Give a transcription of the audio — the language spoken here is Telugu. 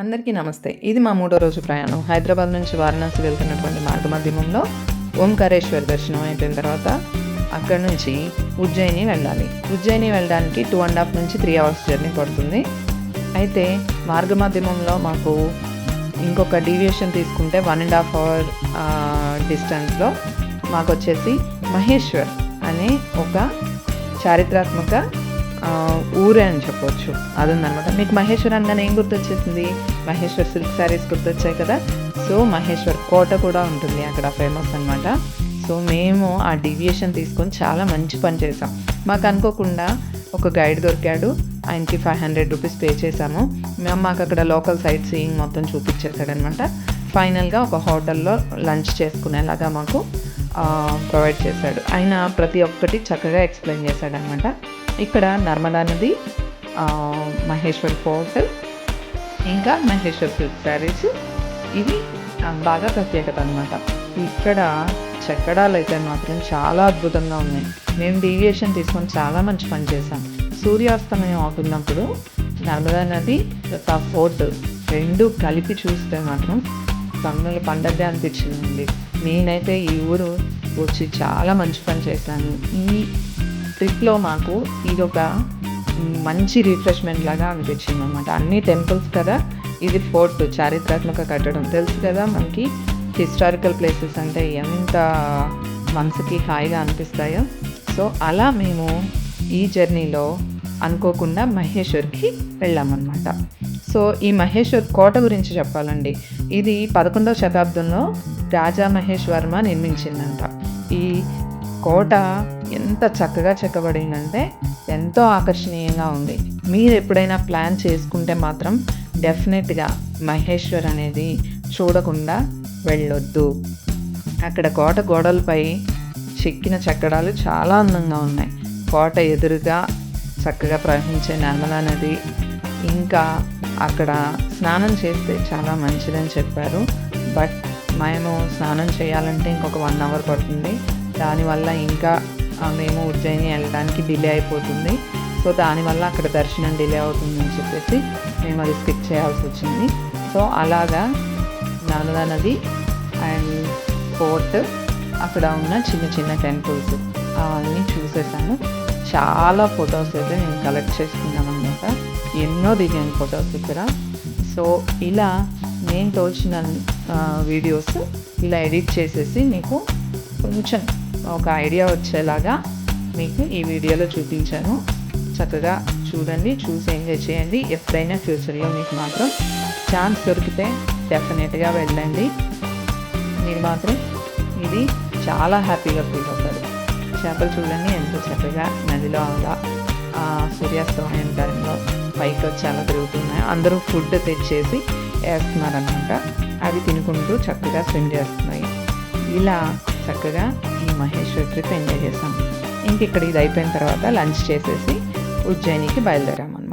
అందరికీ నమస్తే. ఇది మా మూడో రోజు ప్రయాణం. హైదరాబాద్ నుంచి వారణాసి వెళ్తున్నటువంటి మార్గ మధ్యమంలో ఓంకారేశ్వర్ దర్శనం అయిపోయిన తర్వాత అక్కడ నుంచి ఉజ్జయిని వెళ్ళాలి. ఉజ్జయిని వెళ్ళడానికి టూ అండ్ హాఫ్ నుంచి త్రీ అవర్స్ జర్నీ పడుతుంది. అయితే మార్గ మధ్యమంలో మాకు ఇంకొక డీవియేషన్ తీసుకుంటే వన్ అండ్ హాఫ్ అవర్ డిస్టెన్స్లో మాకు వచ్చేసి మహేశ్వర్ అనే ఒక చారిత్రాత్మక ఊరే అని చెప్పొచ్చు. అది ఉందన్నమాట మీకు మహేశ్వర్ అనగానే ఏం గుర్తొచ్చేసింది? మహేశ్వర్ సిల్క్ శారీస్ గుర్తొచ్చాయి కదా? సో మహేశ్వర్ కోట కూడా ఉంటుంది అక్కడ ఫేమస్ అనమాట సో మేము ఆ డీవియేషన్ తీసుకొని చాలా మంచి పని చేసాం మాకు అనుకోకుండా ఒక గైడ్ దొరికాడు. ఆయనకి ఫైవ్ హండ్రెడ్ రూపీస్ పే చేసాము మేము మాకు అక్కడ లోకల్ సైట్ సీయింగ్ మొత్తం చూపించేసాడనమాట ఫైనల్గా ఒక హోటల్లో లంచ్ చేసుకునేలాగా మాకు ప్రొవైడ్ చేశాడు. ఆయన ప్రతి ఒక్కటి చక్కగా ఎక్స్ప్లెయిన్ చేశాడనమాట ఇక్కడ నర్మదా నది మహేశ్వర్ ఫోర్ట్ ఇంకా మహేశ్వర్ సిల్క్ శారీస్ ఇవి బాగా ప్రత్యేకత అనమాట ఇక్కడ చెక్కడాలు అయితే మాత్రం చాలా అద్భుతంగా ఉన్నాయి. మేము డీవియేషన్ తీసుకొని చాలా మంచి పని చేసాం సూర్యాస్తమయం అవుతున్నప్పుడు నర్మదా నది ఫోర్ట్ రెండు కలిపి చూస్తే మాత్రం కన్నుల పండగ అనిపించిందండి. నేనైతే ఈ ఊరు వచ్చి చాలా మంచి పని చేశాను. ఈ ట్రిప్లో మాకు ఇది ఒక మంచి రిఫ్రెష్మెంట్ లాగా అనిపించింది అనమాట అన్ని టెంపుల్స్ కదా ఇది ఫోర్ట్ చారిత్రాత్మక కట్టడం. తెలుసు కదా మనకి హిస్టారికల్ ప్లేసెస్ అంటే ఎంత మనసుకి హాయిగా అనిపిస్తాయో. సో అలా మేము ఈ జర్నీలో అనుకోకుండా మహేశ్వర్కి వెళ్ళామన్నమాట. సో ఈ మహేశ్వర్ కోట గురించి చెప్పాలండి. ఇది పదకొండవ శతాబ్దంలో రాజా మహేష్ వర్మ నిర్మించిందంట. ఈ కోట ఎంత చక్కగా చెక్కబడిందంటే ఎంతో ఆకర్షణీయంగా ఉంది. మీరు ఎప్పుడైనా ప్లాన్ చేసుకుంటే మాత్రం డెఫినెట్గా మహేశ్వర్ అనేది చూడకుండా వెళ్ళొద్దు. అక్కడ కోట గోడలపై చెక్కిన చెక్కడాలు చాలా అందంగా ఉన్నాయి. కోట ఎదురుగా చక్కగా ప్రవహించే నర్మదా నది ఇంకా అక్కడ స్నానం చేస్తే చాలా మంచిదని చెప్పారు. బట్ మేము స్నానం చేయాలంటే ఇంకొక వన్ అవర్ పడుతుంది. దానివల్ల ఇంకా మేము ఉజ్జయిని వెళ్ళడానికి డిలే అయిపోతుంది. సో దానివల్ల అక్కడ దర్శనం డిలే అవుతుందని చెప్పేసి మేము అది స్కిప్ చేయాల్సి వచ్చింది. సో అలాగా నర్మదా నది అండ్ ఫోర్ట్ అక్కడ ఉన్న చిన్న చిన్న టెంపుల్స్ అవన్నీ చూసేసాను. చాలా ఫొటోస్ అయితే నేను కలెక్ట్ చేసుకున్నాను అనమాట ఎన్నో దిగాను ఫొటోస్ ఇక్కడ. సో ఇలా నేను తోచిన వీడియోస్ ఇలా ఎడిట్ చేసేసి మీకు కొంచెం ఒక ఐడియా వచ్చేలాగా మీకు ఈ వీడియోలో చూపించాను. చక్కగా చూడండి చూసి ఎంజాయ్ చేయండి. ఎప్పుడైనా ఫ్యూచర్లో మీకు మాత్రం ఛాన్స్ దొరికితే డెఫినెట్గా వెళ్ళండి. మీరు మాత్రం ఇది చాలా హ్యాపీగా ఫీల్ అవుతారు. చేపలు చూడండి ఎంతో చక్కగా నదిలో అలా సూర్యాస్తమయం టైంలో పైకి వచ్చి అలా తిరుగుతున్నాయి. అందరూ ఫుడ్ తెచ్చేసి వేస్తున్నారనమాట. అవి తినుకుంటూ చక్కగా స్విమ్ చేస్తున్నాయి. ఇలా చక్కగా ఈ మహేశ్వర్ ట్రిప్ ఎంజాయ్ చేసాం ఇంక ఇక్కడ ఇది అయిపోయిన తర్వాత లంచ్ చేసేసి ఉజ్జయినికి బయలుదేరాము